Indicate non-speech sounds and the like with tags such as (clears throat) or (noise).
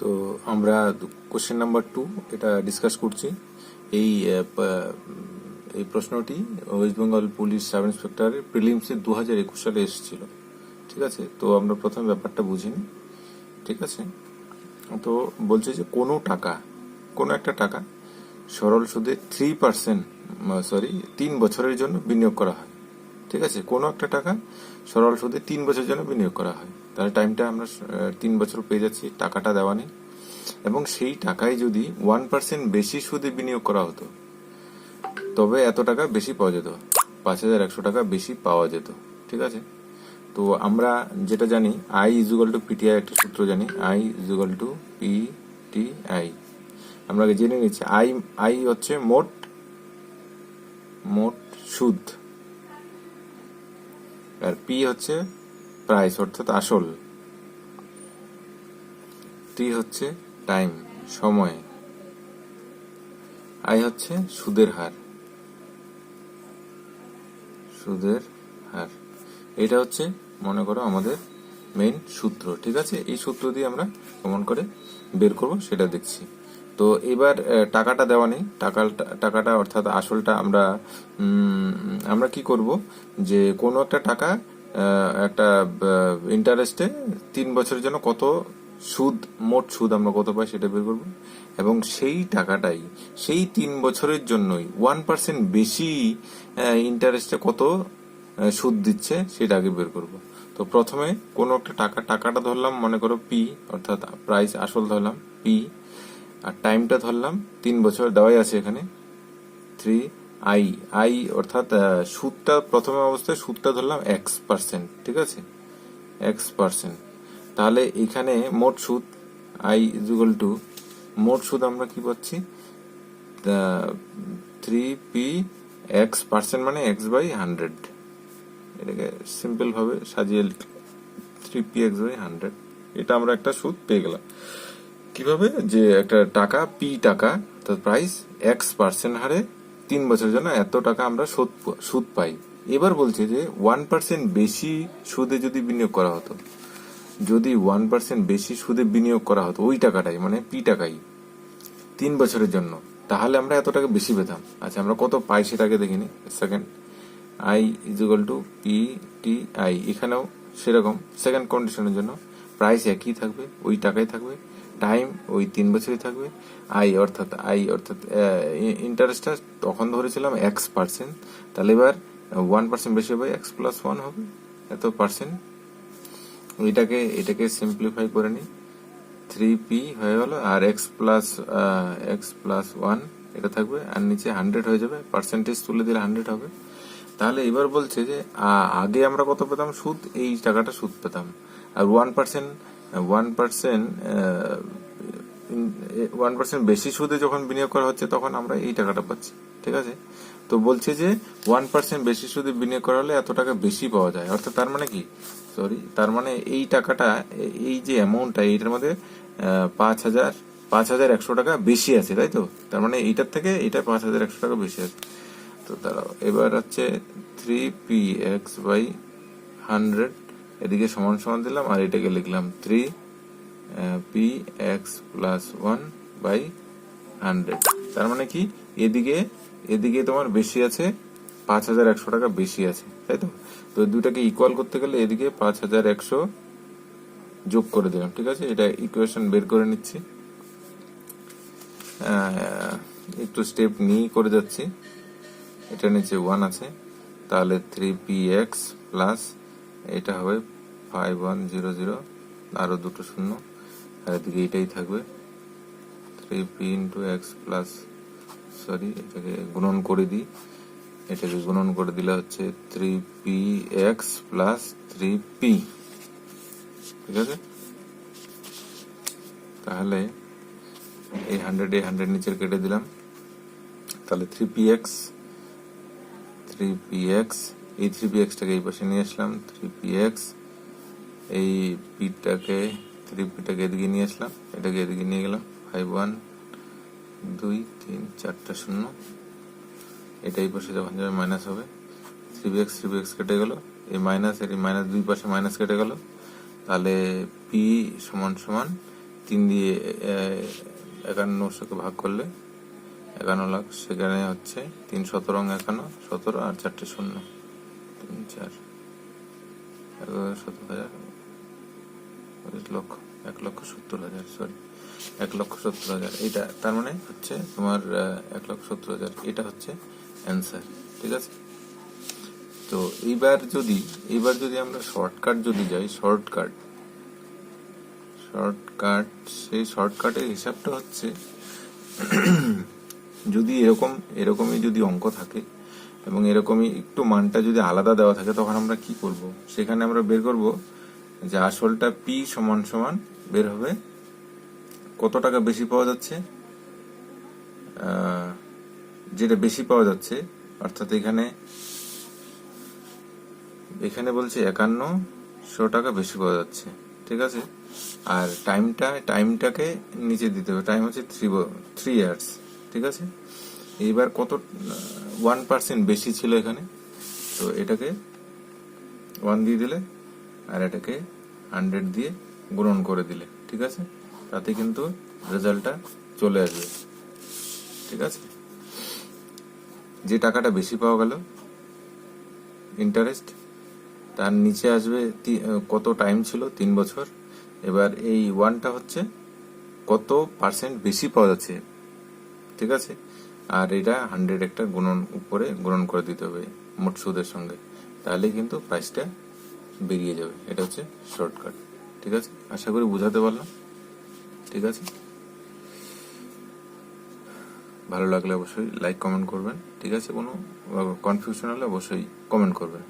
তো আমরা question number two এটা ডিসকাস করছি। এই এই প্রশ্নটি ওয়েস্ট বেঙ্গল পুলিশ সাব ইন্সপেক্টরের প্রিলিমসে দু হাজার একুশ সালে এসেছিল। ঠিক আছে? তো আমরা প্রথম ব্যাপারটা বুঝিনি ঠিক আছে? তো বলছে যে কোনো টাকা, কোনো একটা টাকা সরল সুদে থ্রি পার্সেন্ট সরি তিন বছরের জন্য বিনিয়োগ করা হয়। ঠিক আছে, কোনো একটা টাকা সরল সুদে তিন বছরের জন্য বিনিয়োগ করা হয়। তাহলে টাইমটা আমরা তিন বছর পেয়ে যাচ্ছি, টাকাটা দেওয়া নেই। এবং সেই টাকায় যদি ওয়ান পার্সেন্ট বেশি সুদে বিনিয়োগ করা হতো, তবে এত টাকা বেশি পাওয়া যেত। পাঁচ হাজার একশো টাকা বেশি পাওয়া যেত, ঠিক আছে? তো আমরা যেটা জানি আই ইজুগাল টু পিটিআই একটা সূত্র জানি I is equal to P T I আমরা জেনে নিচ্ছি আই আই হচ্ছে মোট মোট সুদ। আর পি হচ্ছে প্রাইস অর্থাৎ আসল। টি হচ্ছে টাইম সময়। আই হচ্ছে সুদের হার। সুদের হার। এটা হচ্ছে, মনে করো, আমাদের মেইন সূত্র, ঠিক আছে? এই সূত্র দিয়ে আমরা কেমন করে বের করব, সেটা দেখছি। তো এবার টাকাটা দেওয়া নেই। টাকা টাকাটা অর্থাৎ আসলটা আমরা আমরা কি করব? যে কোনো একটা টাকা একটা ইন্টারেস্টে তিন বছরের জন্য কত সুদ, মোট সুদ আমরা কত পাই সেটা বের করব। এবং সেই টাকাটাই, সেই তিন বছরের জন্যই ওয়ান পার্সেন্ট বেশি ইন্টারেস্টে কত সুদ দিচ্ছে সেটা আগে বের করব। তো প্রথমে কোনো একটা টাকা, টাকাটা ধরলাম, মনে করো পি অর্থাৎ প্রাইস আসল ধরলাম পি আর টাইমটা ধরলাম, তিন বছর দেওয়াই আছে এখানে। থ্রি আই আই অর্থাৎ সুদটা প্রথমে অবস্থায় সুদটা ধরলাম এক্স পার্সেন্ট ঠিক আছে? এক্স পার্সেন্ট তাহলে এখানে মোট সুদ আই ইজুগাল টু মোট সুদ আমরা কি পাচ্ছি? থ্রি পি এক্স পার্সেন্ট মানে এক্স বাই হান্ড্রেড এটাকে সিম্পল ভাবে সাজিয়ে three P X by hundred এটা আমরা একটা সুদ পেয়ে গেলাম। কীভাবে যে একটা টাকা পি টাকা অর্থাৎ প্রাইস এক্স পার্সেন্ট হারে তিন বছরের জন্য এত টাকা আমরা সুদ পাই। এবার বলছে যে ওয়ান পার্সেন্ট বেশি সুদে যদি বিনিয়োগ করা হতো, যদি ওয়ান পার্সেন্ট বেশি সুদে বিনিয়োগ করা হতো, ওই টাকাটাই মানে পি টাকাই, তিন বছরের জন্য, তাহলে আমরা এত টাকা বেশি পেতাম। আচ্ছা আমরা কত পাই সেটাকে দেখিনি। Second I is equal to P T I এখানেও সেরকম। সেকেন্ড কন্ডিশনের জন্য প্রাইস একই থাকবে, ওই টাকাই থাকবে। টাইম ওই তিন বছরই থাকবে। আই অর্থাৎ আই অর্থাৎ ইন্টারেস্টটা তখন ধরেছিলাম এক্স পার্সেন্ট তাহলে এবার ওয়ান পার্সেন্ট বেশি হবে এক্স প্লাস ওয়ান হবে, এত পার্সেন্ট এটাকে এটাকে সিম্পলিফাই করে নিই। থ্রি পি হয়ে গেল, আর X plus X plus one এটা থাকবে, আর নিচে হান্ড্রেড হয়ে যাবে। পার্সেন্টেজ তুলে দিলে হান্ড্রেড হবে। তাহলে এবার বলছে যে আগে আমরা কত পেতাম? সুদ, এই টাকাটা সুদ পেতাম। আর one percent one percent one percent বেশি সুদে যখন বিনিয়োগ করা হচ্ছে, তখন আমরা এই টাকাটা পাচ্ছি, ঠিক আছে? তো বলছে যে ওয়ান পার্সেন্ট বেশি সুদে বিনিয়োগ করা হলে এত টাকা বেশি পাওয়া যায়, অর্থাৎ তার মানে কি? সরি তার মানে এই টাকাটা, এই যে অ্যামাউন্টটা এইটার মধ্যে পাঁচ হাজার পাঁচ হাজার একশো টাকা বেশি আছে, তাই তো? তার মানে এইটার থেকে এইটা পাঁচ হাজার একশো টাকা বেশি আছে। তো দাঁড়াও, এবার হচ্ছে three P X by hundred এদিকে সমান সমান দিলাম, আর এটাকে লিখলাম three P X plus one by hundred তার মানে কি? এদিকে এদিকে তোমার বেশি আছে, পাঁচ হাজার একশো টাকা বেশি আছে, তাই তো? তো দুটাকে ইকুয়াল করতে গেলে এদিকে পাঁচ হাজার একশো যোগ করে দিলাম, ঠিক আছে? এটা ইকুয়েশন বের করে নিচ্ছি। একটু স্টেপ নিয়ে করে যাচ্ছি। এটা নিচে ওয়ান আছে, তাহলে থ্রি পি এক্স প্লাস এটা হবে ফাইভ ওয়ান জিরো জিরো আরও দুটো শূন্য। আর এদিকে এটাই থাকবে। Three P into X plus sorry এটাকে গুণন করে দিই। এটাকে গুণন করে দিলে হচ্ছে three P X plus three P ঠিক আছে? তাহলে এই হান্ড্রেড এই হান্ড্রেড নিচের কেটে দিলাম। তাহলে three P X three P X এই থ্রি পি এক্সটাকে এই পাশে নিয়ে আসলাম থ্রি পি এক্স এই পিটাকে থ্রি পিটাকে এদিকে নিয়ে আসলাম, এটাকে এদিকে নিয়ে গেলাম ফাইভ ওয়ান দুই, তিন, চারটা শূন্য। এটা এই পাশে যখন যাবে মাইনাস হবে। Three B X three B X কেটে গেল। এই মাইনাস এর মাইনাস দুই পাশে মাইনাস কেটে গেল। তাহলে পি সমান সমান তিন দিয়ে একান্নশোকে ভাগ করলে একান্ন লাখ। সেখানে হচ্ছে তিন সতেরো একান্ন, সতেরো আর চারটে শূন্য। তিন চার এগারো সতেরো হাজার। লক্ষ, এক লক্ষ সত্তর হাজার সরি এক লক্ষ সত্তর হাজার। এটা তার মানে হচ্ছে তোমার এক লক্ষ সত্তর হাজার। এটা হচ্ছে অ্যান্সার ঠিক আছে? তো এইবার যদি এইবার যদি আমরা শর্টকাট যদি যাই শর্টকাট শর্টকাট সেই শর্টকাটের হিসাবটা হচ্ছে, (clears throat) যদি এরকম, এরকমই যদি অঙ্ক থাকে এবং এরকমই একটু মানটা যদি আলাদা দেওয়া থাকে, তখন আমরা কি করব? সেখানে আমরা বের করব যে আসলটা পি সমান সমান বের হবে। কত টাকা বেশি পাওয়া যাচ্ছে? যেটা বেশি পাওয়া যাচ্ছে, অর্থাৎ এখানে এখানে বলছে একান্নশো টাকা বেশি পাওয়া যাচ্ছে, ঠিক আছে? আর টাইমটা টাইমটাকে নিচে দিতে হবে। টাইম হচ্ছে থ্রি থ্রি ইয়ার্স ঠিক আছে? এইবার কত ওয়ান পার্সেন্ট বেশি ছিল এখানে, তো এটাকে ওয়ান দিয়ে দিলে, আর এটাকে হান্ড্রেড দিয়ে গ্রহণ করে দিলে, ঠিক আছে? তাতে কিন্তু রেজাল্টটা চলে আসবে, ঠিক আছে? যে টাকাটা বেশি পাওয়া গেল ইন্টারেস্ট তার নিচে আসবে কত টাইম ছিল? তিন বছর। এবার এই ওয়ানটা হচ্ছে কত পার্সেন্ট বেশি পাওয়া যাচ্ছে, ঠিক আছে? আর এটা হান্ড্রেড একটা গুণন উপরে গুণন করে দিতে হবে মোট সুদের সঙ্গে। তাহলে কিন্তু প্রাইসটা বেরিয়ে যাবে। এটা হচ্ছে শর্টকাট ঠিক আছে? আশা করি বুঝাতে পারলাম। ঠিক আছে? ভালো লাগলে অবশ্যই লাইক কমেন্ট করবেন। ঠিক আছে কোনো কনফিউশন হলে অবশ্যই কমেন্ট করবেন।